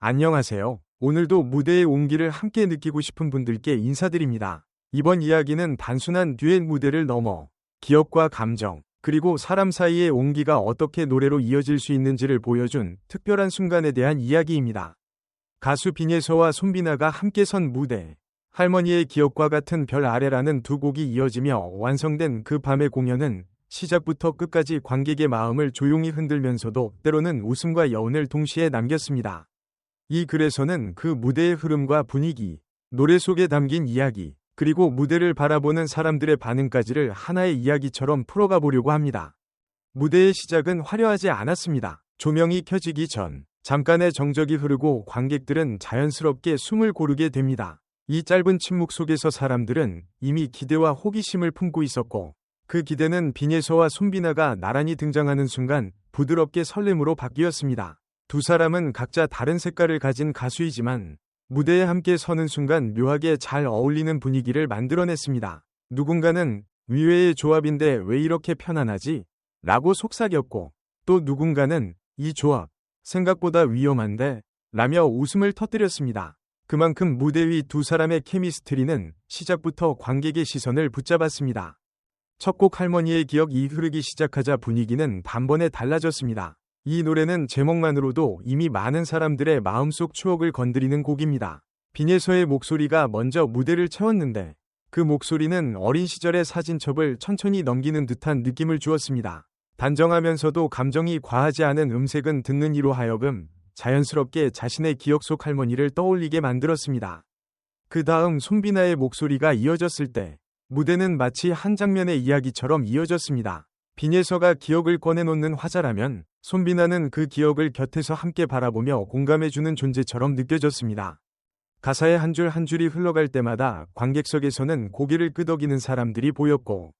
안녕하세요. 오늘도 무대의 온기를 함께 느끼고 싶은 분들께 인사드립니다. 이번 이야기는 단순한 듀엣 무대를 넘어 기억과 감정, 그리고 사람 사이의 온기가 어떻게 노래로 이어질 수 있는지를 보여준 특별한 순간에 대한 이야기입니다. 가수 빈예서와 손비나가 함께 선 무대, 할머니의 기억과 같은 별 아래라는 두 곡이 이어지며 완성된 그 밤의 공연은 시작부터 끝까지 관객의 마음을 조용히 흔들면서도 때로는 웃음과 여운을 동시에 남겼습니다. 이 글에서는 그 무대의 흐름과 분위기, 노래 속에 담긴 이야기, 그리고 무대를 바라보는 사람들의 반응까지를 하나의 이야기처럼 풀어가 보려고 합니다. 무대의 시작은 화려하지 않았습니다. 조명이 켜지기 전 잠깐의 정적이 흐르고 관객들은 자연스럽게 숨을 고르게 됩니다. 이 짧은 침묵 속에서 사람들은 이미 기대와 호기심을 품고 있었고 그 기대는 빈예서와 손비나가 나란히 등장하는 순간 부드럽게 설렘으로 바뀌었습니다. 두 사람은 각자 다른 색깔을 가진 가수이지만 무대에 함께 서는 순간 묘하게 잘 어울리는 분위기를 만들어냈습니다. 누군가는 위외의 조합인데 왜 이렇게 편안하지? 라고 속삭였고 또 누군가는 이 조합 생각보다 위험한데? 라며 웃음을 터뜨렸습니다. 그만큼 무대 위 두 사람의 케미스트리는 시작부터 관객의 시선을 붙잡았습니다. 첫 곡 할머니의 기억이 흐르기 시작하자 분위기는 단번에 달라졌습니다. 이 노래는 제목만으로도 이미 많은 사람들의 마음속 추억을 건드리는 곡입니다. 빈예서의 목소리가 먼저 무대를 채웠는데 그 목소리는 어린 시절의 사진첩을 천천히 넘기는 듯한 느낌을 주었습니다. 단정하면서도 감정이 과하지 않은 음색은 듣는 이로 하여금 자연스럽게 자신의 기억 속 할머니를 떠올리게 만들었습니다. 그 다음 손비나의 목소리가 이어졌을 때 무대는 마치 한 장면의 이야기처럼 이어졌습니다. 빈예서가 기억을 꺼내놓는 화자라면 손비나는 그 기억을 곁에서 함께 바라보며 공감해주는 존재처럼 느껴졌습니다. 가사의 한 줄 한 줄이 흘러갈 때마다 관객석에서는 고개를 끄덕이는 사람들이 보였고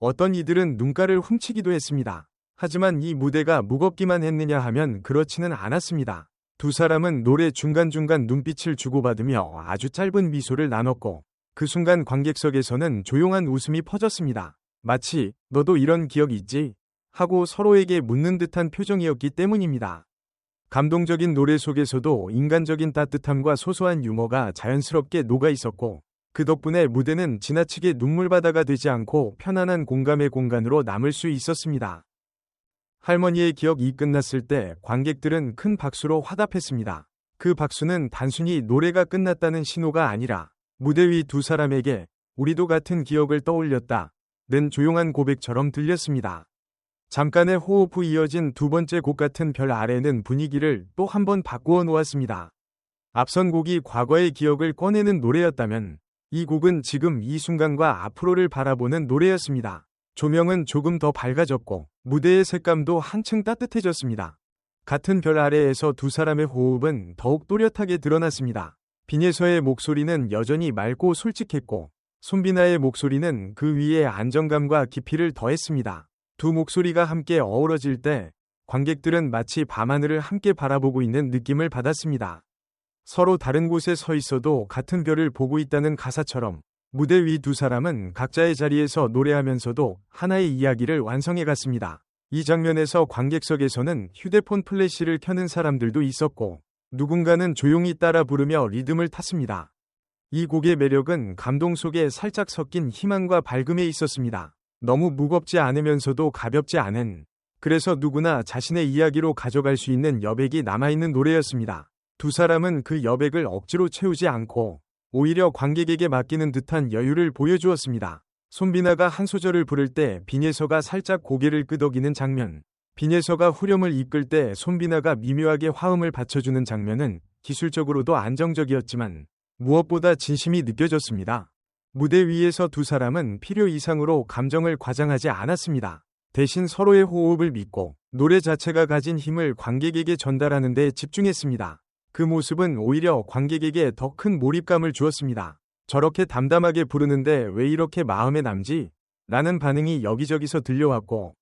어떤 이들은 눈가를 훔치기도 했습니다. 하지만 이 무대가 무겁기만 했느냐 하면 그렇지는 않았습니다. 두 사람은 노래 중간중간 눈빛을 주고받으며 아주 짧은 미소를 나눴고 그 순간 관객석에서는 조용한 웃음이 퍼졌습니다. 마치 너도 이런 기억 있지? 하고 서로에게 묻는 듯한 표정이었기 때문입니다. 감동적인 노래 속에서도 인간적인 따뜻함과 소소한 유머가 자연스럽게 녹아 있었고 그 덕분에 무대는 지나치게 눈물바다가 되지 않고 편안한 공감의 공간으로 남을 수 있었습니다. 할머니의 기억이 끝났을 때 관객들은 큰 박수로 화답했습니다. 그 박수는 단순히 노래가 끝났다는 신호가 아니라 무대 위 두 사람에게 우리도 같은 기억을 떠올렸다. 는 조용한 고백처럼 들렸습니다. 잠깐의 호흡 후 이어진 두 번째 곡 같은 별 아래는 분위기를 또 한 번 바꾸어 놓았습니다. 앞선 곡이 과거의 기억을 꺼내는 노래였다면 이 곡은 지금 이 순간과 앞으로를 바라보는 노래였습니다. 조명은 조금 더 밝아졌고 무대의 색감도 한층 따뜻해졌습니다. 같은 별 아래에서 두 사람의 호흡은 더욱 또렷하게 드러났습니다. 빈예서의 목소리는 여전히 맑고 솔직했고 손비나의 목소리는 그 위에 안정감과 깊이를 더했습니다. 두 목소리가 함께 어우러질 때 관객들은 마치 밤하늘을 함께 바라보고 있는 느낌을 받았습니다. 서로 다른 곳에 서 있어도 같은 별을 보고 있다는 가사처럼 무대 위 두 사람은 각자의 자리에서 노래하면서도 하나의 이야기를 완성해 갔습니다. 이 장면에서 관객석에서는 휴대폰 플래시를 켜는 사람들도 있었고 누군가는 조용히 따라 부르며 리듬을 탔습니다. 이 곡의 매력은 감동 속에 살짝 섞인 희망과 밝음에 있었습니다. 너무 무겁지 않으면서도 가볍지 않은 그래서 누구나 자신의 이야기로 가져갈 수 있는 여백이 남아있는 노래였습니다. 두 사람은 그 여백을 억지로 채우지 않고 오히려 관객에게 맡기는 듯한 여유를 보여주었습니다. 손비나가 한 소절을 부를 때 빈예서가 살짝 고개를 끄덕이는 장면, 빈예서가 후렴을 이끌 때 손비나가 미묘하게 화음을 받쳐주는 장면은 기술적으로도 안정적이었지만 무엇보다 진심이 느껴졌습니다. 무대 위에서 두 사람은 필요 이상으로 감정을 과장하지 않았습니다. 대신 서로의 호흡을 믿고 노래 자체가 가진 힘을 관객에게 전달하는 데 집중했습니다. 그 모습은 오히려 관객에게 더 큰 몰입감을 주었습니다. 저렇게 담담하게 부르는데 왜 이렇게 마음에 남지? 라는 반응이 여기저기서 들려왔고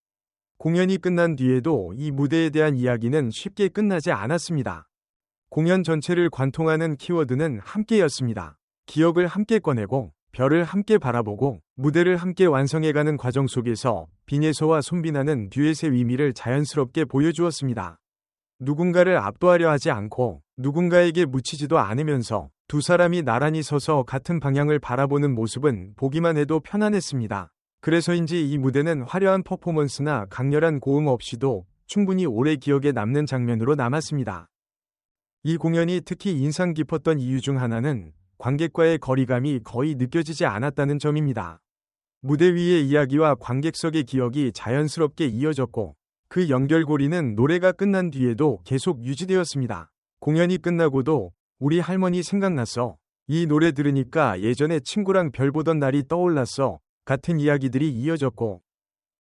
공연이 끝난 뒤에도 이 무대에 대한 이야기는 쉽게 끝나지 않았습니다. 공연 전체를 관통하는 키워드는 함께였습니다. 기억을 함께 꺼내고 별을 함께 바라보고 무대를 함께 완성해가는 과정 속에서 빈예서와 손비나는 듀엣의 의미를 자연스럽게 보여주었습니다. 누군가를 압도하려 하지 않고 누군가에게 묻히지도 않으면서 두 사람이 나란히 서서 같은 방향을 바라보는 모습은 보기만 해도 편안했습니다. 그래서인지 이 무대는 화려한 퍼포먼스나 강렬한 고음 없이도 충분히 오래 기억에 남는 장면으로 남았습니다. 이 공연이 특히 인상 깊었던 이유 중 하나는 관객과의 거리감이 거의 느껴지지 않았다는 점입니다. 무대 위의 이야기와 관객석의 기억이 자연스럽게 이어졌고 그 연결고리는 노래가 끝난 뒤에도 계속 유지되었습니다. 공연이 끝나고도 우리 할머니 생각났어. 이 노래 들으니까 예전에 친구랑 별 보던 날이 떠올랐어. 같은 이야기들이 이어졌고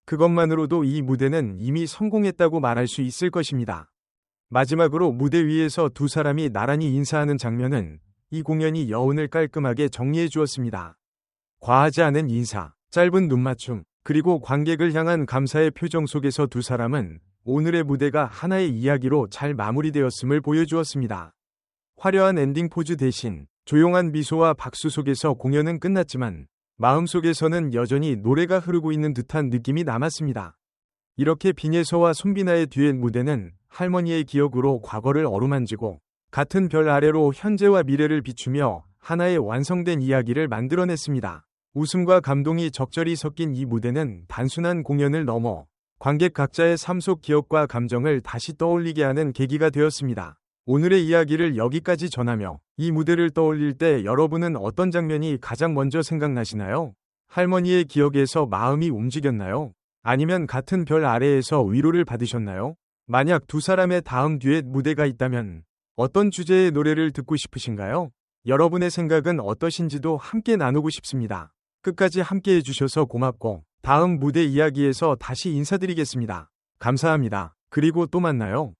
그것만으로도 이 무대는 이미 성공했다고 말할 수 있을 것입니다. 마지막으로 무대 위에서 두 사람이 나란히 인사하는 장면은 이 공연이 여운을 깔끔하게 정리해 주었습니다. 과하지 않은 인사, 짧은 눈맞춤, 그리고 관객을 향한 감사의 표정 속에서 두 사람은 오늘의 무대가 하나의 이야기로 잘 마무리되었음을 보여주었습니다. 화려한 엔딩 포즈 대신 조용한 미소와 박수 속에서 공연은 끝났지만 마음속에서는 여전히 노래가 흐르고 있는 듯한 느낌이 남았습니다. 이렇게 빈예서와 손비나의 듀엣 무대는 할머니의 기억으로 과거를 어루만지고 같은 별 아래로 현재와 미래를 비추며 하나의 완성된 이야기를 만들어냈습니다. 웃음과 감동이 적절히 섞인 이 무대는 단순한 공연을 넘어 관객 각자의 삶 속 기억과 감정을 다시 떠올리게 하는 계기가 되었습니다. 오늘의 이야기를 여기까지 전하며 이 무대를 떠올릴 때 여러분은 어떤 장면이 가장 먼저 생각나시나요? 할머니의 기억에서 마음이 움직였나요? 아니면 같은 별 아래에서 위로를 받으셨나요? 만약 두 사람의 다음 듀엣 무대가 있다면 어떤 주제의 노래를 듣고 싶으신가요? 여러분의 생각은 어떠신지도 함께 나누고 싶습니다. 끝까지 함께 해주셔서 고맙고 다음 무대 이야기에서 다시 인사드리겠습니다. 감사합니다. 그리고 또 만나요.